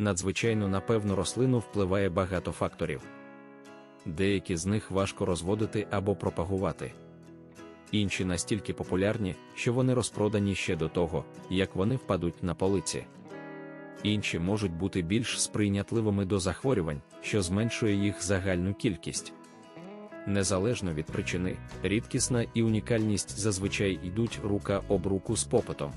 надзвичайно на певну рослину впливає багато факторів. Деякі з них важко розводити або пропагувати. Інші настільки популярні, що вони розпродані ще до того, як вони впадуть на полиці. Інші можуть бути більш сприйнятливими до захворювань, що зменшує їх загальну кількість. Незалежно від причини, рідкісна і унікальність зазвичай йдуть рука об руку з попитом.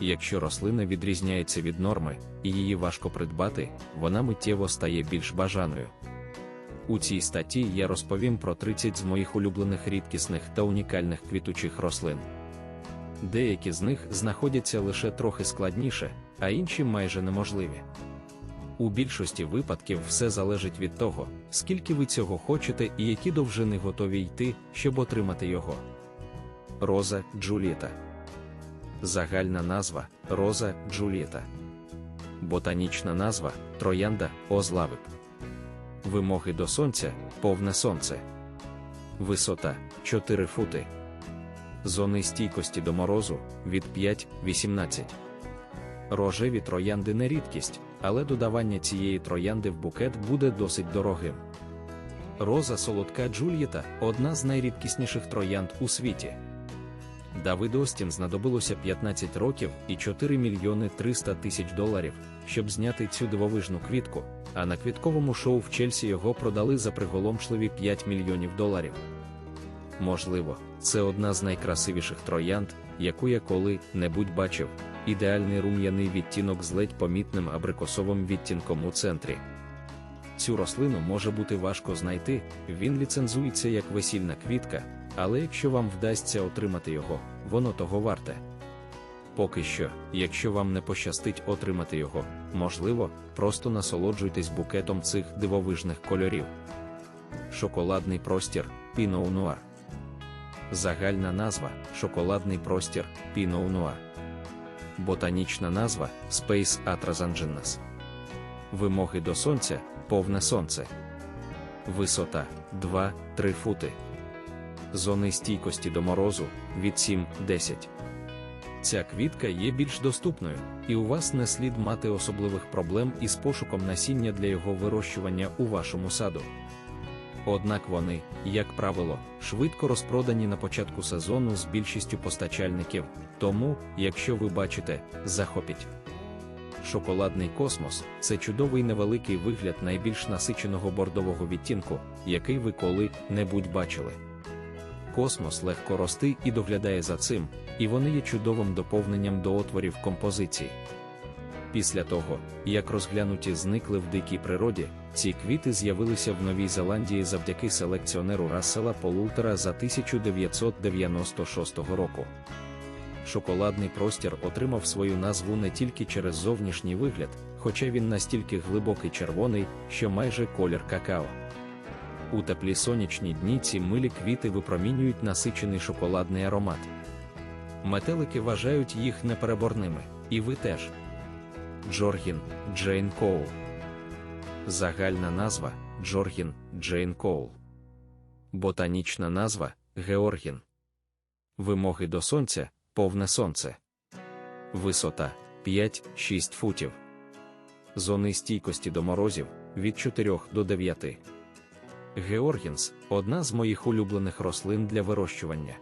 Якщо рослина відрізняється від норми і її важко придбати, вона миттєво стає більш бажаною. У цій статті я розповім про 30 з моїх улюблених рідкісних та унікальних квітучих рослин. Деякі з них знаходяться лише трохи складніше, а інші майже неможливі. У більшості випадків все залежить від того, скільки ви цього хочете і які довжини готові йти, щоб отримати його. Роза Джулієта. Загальна назва Роза Джулієта. Ботанічна назва Троянда Озлавик. Вимоги до сонця повне сонце. Висота 4 фути. Зони стійкості до морозу від 5-18. Рожеві троянди не рідкість, але додавання цієї троянди в букет буде досить дорогим. Роза солодка Джульєта одна з найрідкісніших троянд у світі. Давиду Остін знадобилося 15 років і 4 мільйони 300 тисяч доларів, щоб зняти цю дивовижну квітку, а на квітковому шоу в Чельсі його продали за приголомшливі 5 мільйонів доларів. Можливо, це одна з найкрасивіших троянд, яку я коли-небудь бачив, ідеальний рум'яний відтінок з ледь помітним абрикосовим відтінком у центрі. Цю рослину може бути важко знайти, він ліцензується як весільна квітка, але якщо вам вдасться отримати його, воно того варте. Поки що, якщо вам не пощастить отримати його, можливо, просто насолоджуйтесь букетом цих дивовижних кольорів. Шоколадний простір Pinot Noir. Загальна назва шоколадний простір Pinot Noir. Ботанічна назва Space Atrasangenes. Вимоги до сонця повне сонце. Висота 2-3 фути. Зони стійкості до морозу від 7-10. Ця квітка є більш доступною, і у вас не слід мати особливих проблем із пошуком насіння для його вирощування у вашому саду. Однак вони, як правило, швидко розпродані на початку сезону з більшістю постачальників, тому, якщо ви бачите, захопіть. Шоколадний космос це чудовий невеликий вигляд найбільш насиченого бордового відтінку, який ви коли-небудь бачили. Космос легко рости і доглядає за цим, і вони є чудовим доповненням до отворів композиції. Після того, як розглянуті зникли в дикій природі, ці квіти з'явилися в Новій Зеландії завдяки селекціонеру Рассела Полултера за 1996 року. Шоколадний простір отримав свою назву не тільки через зовнішній вигляд, хоча він настільки глибокий червоний, що майже колір какао. У теплі сонячні дні ці милі квіти випромінюють насичений шоколадний аромат. Метелики вважають їх непереборними, і ви теж. Джоргін Джейн Коул. Загальна назва Джоргін Джейн Коул. Ботанічна назва Георгін. Вимоги до сонця повне сонце. Висота 5-6 футів. Зони стійкості до морозів від 4 до 9. Георгінс одна з моїх улюблених рослин для вирощування.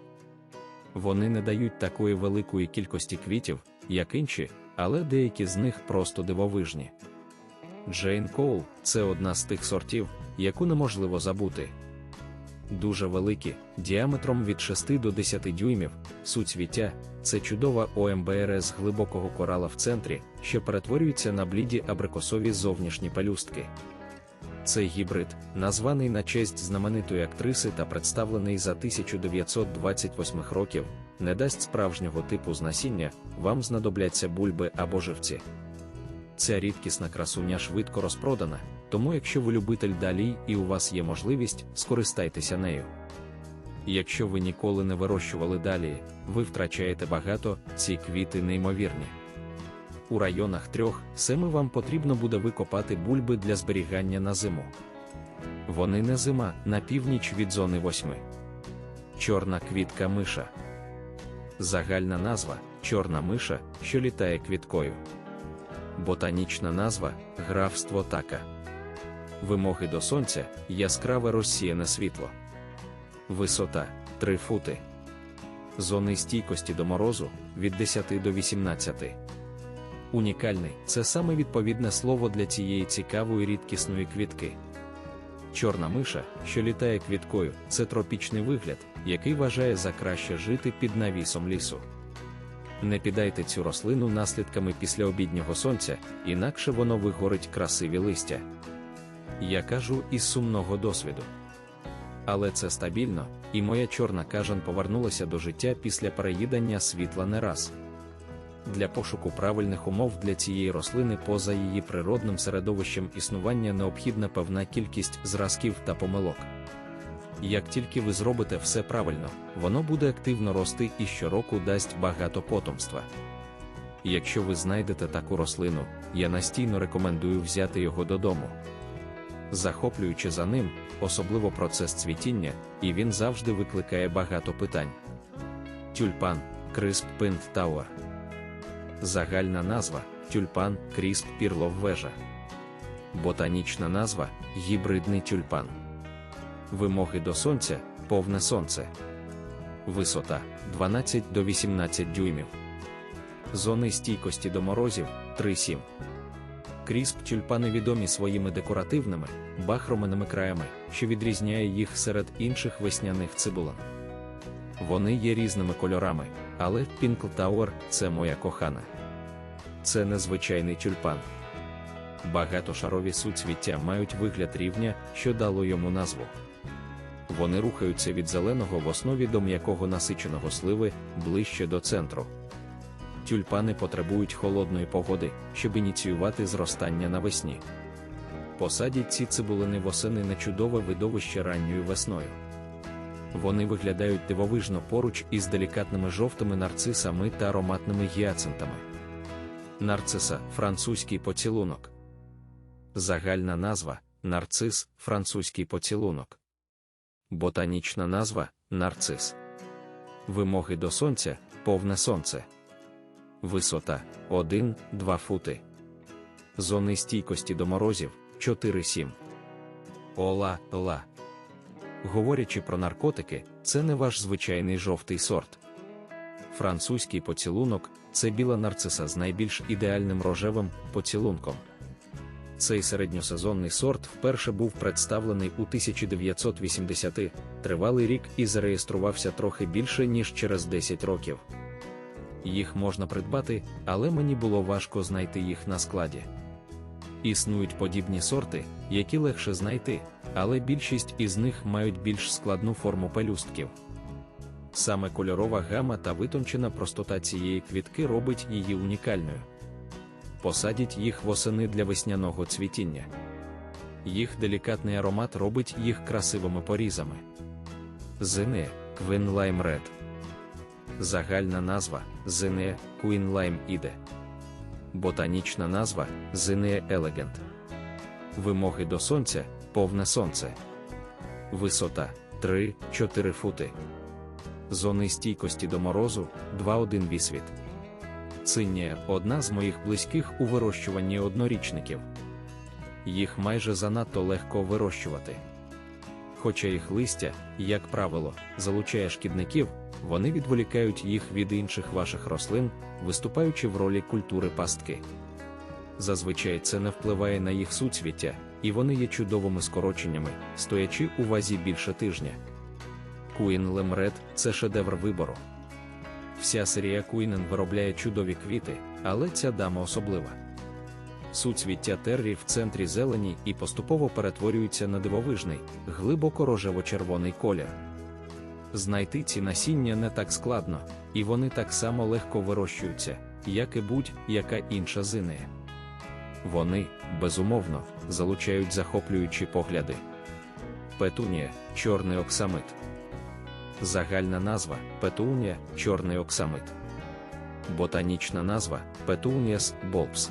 Вони не дають такої великої кількості квітів, як інші, але деякі з них просто дивовижні. Джейн Коул це одна з тих сортів, яку неможливо забути. Дуже великі, діаметром від 6 до 10 дюймів, суцвіття це чудова ОМБРС глибокого корала в центрі, що перетворюється на бліді абрикосові зовнішні пелюстки. Цей гібрид, названий на честь знаменитої актриси та представлений за 1928 років, не дасть справжнього типу з насіння, вам знадобляться бульби або живці. Ця рідкісна красуня швидко розпродана, тому якщо ви любитель далій і у вас є можливість, скористайтеся нею. Якщо ви ніколи не вирощували далі, ви втрачаєте багато, ці квіти неймовірні. У районах трьох семи вам потрібно буде викопати бульби для зберігання на зиму. Вони не зима на північ від зони восьми. Чорна квітка миша. Загальна назва чорна миша, що літає квіткою. Ботанічна назва графство така. Вимоги до сонця яскраве розсіяне світло. Висота 3 фути. Зони стійкості до морозу від 10 до 18. Унікальний це саме відповідне слово для цієї цікавої рідкісної квітки. Чорна миша, що літає квіткою, це тропічний вигляд, який вважає за краще жити під навісом лісу. Не піддайте цю рослину наслідками післяобіднього сонця, інакше воно вигорить красиві листя. Я кажу із сумного досвіду. Але це стабільно, і моя чорна кажан повернулася до життя після переїдання світла не раз. Для пошуку правильних умов для цієї рослини поза її природним середовищем існування необхідна певна кількість зразків та помилок. Як тільки ви зробите все правильно, воно буде активно рости і щороку дасть багато потомства. Якщо ви знайдете таку рослину, я настійно рекомендую взяти його додому. Захоплюючи за ним, особливо процес цвітіння, і він завжди викликає багато питань. Тюльпан Крисп Пинт Тауер Загальна назва тюльпан крісп пірлов вежа. Ботанічна назва гібридний тюльпан. Вимоги до сонця повне сонце. Висота 12 до 18 дюймів. Зони стійкості до морозів 3-7. Крісп тюльпани відомі своїми декоративними, бахроманими краями, що відрізняє їх серед інших весняних цибулин. Вони є різними кольорами, але Пінкл Тауер це моя кохана. Це незвичайний тюльпан. Багатошарові суцвіття мають вигляд рівня, що дало йому назву. Вони рухаються від зеленого в основі до м'якого насиченого сливи ближче до центру. Тюльпани потребують холодної погоди, щоб ініціювати зростання навесні. Посадять ці цибулини восени на чудове видовище ранньою весною. Вони виглядають дивовижно поруч із делікатними жовтими нарцисами та ароматними гіацинтами. Нарциса французький поцілунок. Загальна назва нарцис французький поцілунок. Ботанічна назва нарцис. Вимоги до сонця повне сонце. Висота 1-2 фути. Зони стійкості до морозів 4-7. Ола ла. Говорячи про наркотики, це не ваш звичайний жовтий сорт. Французький поцілунок це біла нарциса з найбільш ідеальним рожевим поцілунком. Цей середньосезонний сорт вперше був представлений у 1980 тривалий рік і зареєструвався трохи більше, ніж через 10 років. Їх можна придбати, але мені було важко знайти їх на складі. Існують подібні сорти, які легше знайти, але більшість із них мають більш складну форму пелюстків. Саме кольорова гама та витончена простота цієї квітки робить її унікальною. Посадіть їх восени для весняного цвітіння. Їх делікатний аромат робить їх красивими порізами. Зине Queen Lime Red. Загальна назва Зине Queen Lime Іде. Ботанічна назва Зине Elegant. Вимоги до сонця повне сонце. Висота 3-4 фути. Зони стійкості до морозу 2-1 вісвіт. Циння одна з моїх близьких у вирощуванні однорічників. Їх майже занадто легко вирощувати. Хоча їх листя, як правило, залучає шкідників, вони відволікають їх від інших ваших рослин, виступаючи в ролі культури пастки. Зазвичай це не впливає на їх суцвіття, і вони є чудовими скороченнями, стоячи у вазі більше тижня. Куін Лемред це шедевр вибору. Вся серія Куінен виробляє чудові квіти, але ця дама особлива. Суцвіття террі в центрі зелені і поступово перетворюються на дивовижний, глибоко рожево-червоний колір. Знайти ці насіння не так складно, і вони так само легко вирощуються, як і будь-яка інша зинея. Вони, безумовно, залучають захоплюючі погляди. Петунія чорний оксамит. Загальна назва Петунія чорний оксамит. Ботанічна назва Петуніас Болпс.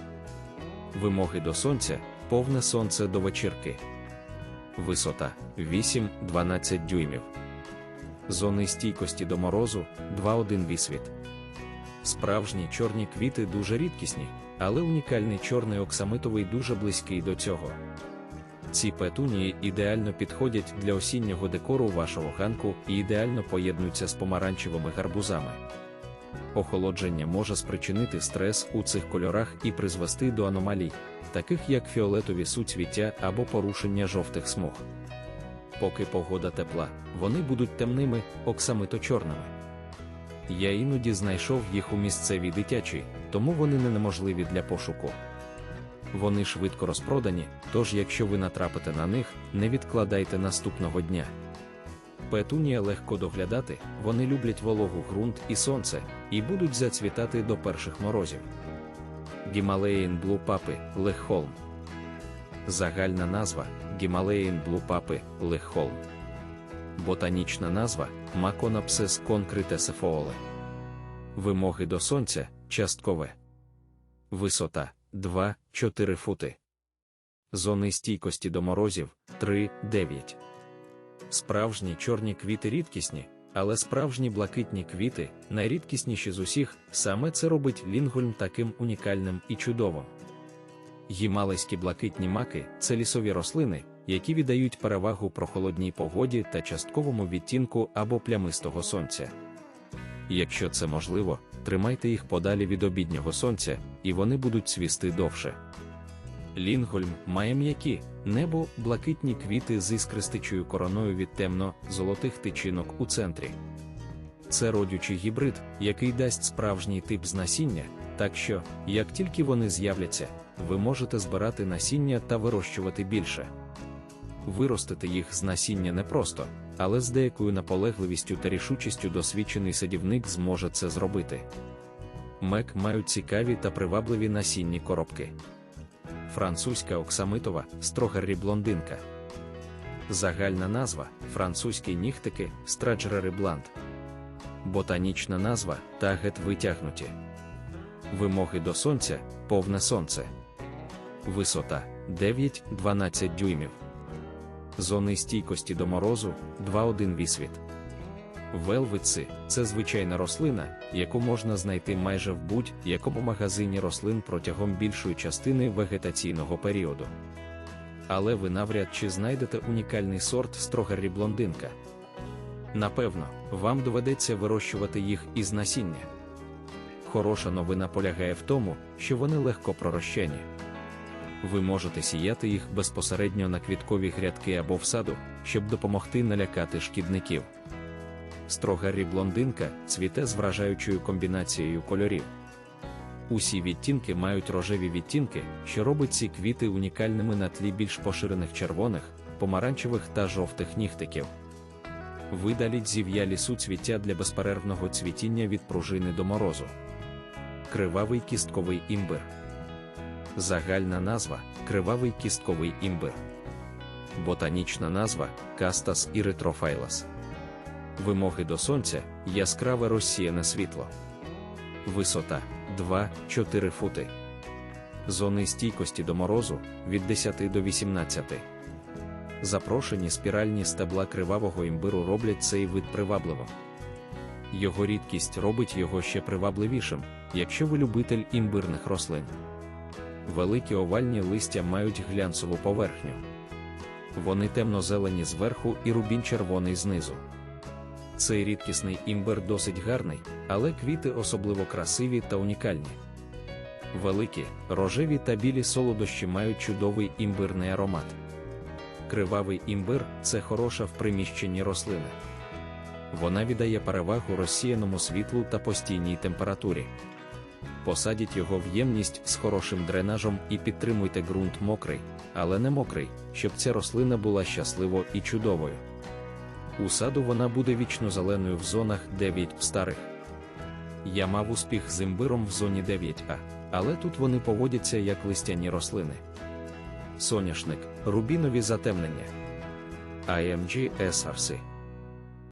Вимоги до сонця повне сонце до вечірки. Висота 8-12 дюймів. Зони стійкості до морозу 2-1 вісвіт. Справжні чорні квіти дуже рідкісні, але унікальний чорний оксамитовий дуже близький до цього. Ці петунії ідеально підходять для осіннього декору вашого ганку і ідеально поєднуються з помаранчевими гарбузами. Охолодження може спричинити стрес у цих кольорах і призвести до аномалій, таких як фіолетові суцвіття або порушення жовтих смуг. Поки погода тепла, вони будуть темними, оксамито-чорними. Я іноді знайшов їх у місцевій дитячій, тому вони не неможливі для пошуку. Вони швидко розпродані, тож якщо ви натрапите на них, не відкладайте наступного дня. Петунія легко доглядати, вони люблять вологу ґрунт і сонце, і будуть зацвітати до перших морозів. Гімалеїн Блу Папи Лехолм. Загальна назва Гімалеїн Блу Папи Лехолм. Ботанічна назва Маконапсис конкритесефооле. Вимоги до сонця часткове. Висота 2-4 фути. Зони стійкості до морозів 3-9. Справжні чорні квіти рідкісні, але справжні блакитні квіти найрідкісніші з усіх, саме це робить Лінгольм таким унікальним і чудовим. Гімалайські блакитні маки це лісові рослини, які віддають перевагу прохолодній погоді та частковому відтінку або плямистого сонця. Якщо це можливо, тримайте їх подалі від обіднього сонця, і вони будуть цвісти довше. Лінгольм має м'які, небо, блакитні квіти з іскристичою короною від темно-золотих тичинок у центрі. Це родючий гібрид, який дасть справжній тип з насіння, так що, як тільки вони з'являться, ви можете збирати насіння та вирощувати більше. Виростити їх з насіння непросто, але з деякою наполегливістю та рішучістю досвідчений садівник зможе це зробити. Мек мають цікаві та привабливі насінні коробки. Французька оксамитова строгаррі блондинка. Загальна назва французькі нігтики страджерери бланд. Ботанічна назва тагет витягнуті. Вимоги до сонця повне сонце. Висота 9-12 дюймів. Зони стійкості до морозу 2-1 вісвіт. Велвици це звичайна рослина, яку можна знайти майже в будь-якому магазині рослин протягом більшої частини вегетаційного періоду. Але ви навряд чи знайдете унікальний сорт строгаррі блондинка. Напевно, вам доведеться вирощувати їх із насіння. Хороша новина полягає в тому, що вони легко пророщені. Ви можете сіяти їх безпосередньо на квіткові грядки або в саду, щоб допомогти налякати шкідників. Строгаррі блондинка цвіте з вражаючою комбінацією кольорів. Усі відтінки мають рожеві відтінки, що робить ці квіти унікальними на тлі більш поширених червоних, помаранчевих та жовтих нігтиків. Видаліть зів'ялі суцвіття для безперервного цвітіння від пружини до морозу. Кривавий кістковий імбир. Загальна назва кривавий кістковий імбир. Ботанічна назва Кастас іритрофайлас. Вимоги до сонця яскраве розсіяне світло. Висота 2-4 фути. Зони стійкості до морозу від 10 до 18. Запрошені спіральні стебла кривавого імбиру роблять цей вид привабливим. Його рідкість робить його ще привабливішим, якщо ви любитель імбирних рослин. Великі овальні листя мають глянцеву поверхню. Вони темно-зелені зверху і рубін-червоний знизу. Цей рідкісний імбир досить гарний, але квіти особливо красиві та унікальні. Великі, рожеві та білі солодощі мають чудовий імбирний аромат. Кривавий імбир це хороша в приміщенні рослина. Вона віддає перевагу розсіяному світлу та постійній температурі. Посадіть його в ємність з хорошим дренажем і підтримуйте ґрунт мокрий, але не мокрий, щоб ця рослина була щасливо і чудовою. У саду вона буде вічно зеленою в зонах 9 старих. Я мав успіх з імбиром в зоні 9А, але тут вони поводяться як листяні рослини. Соняшник, рубінові затемнення. IMG SRC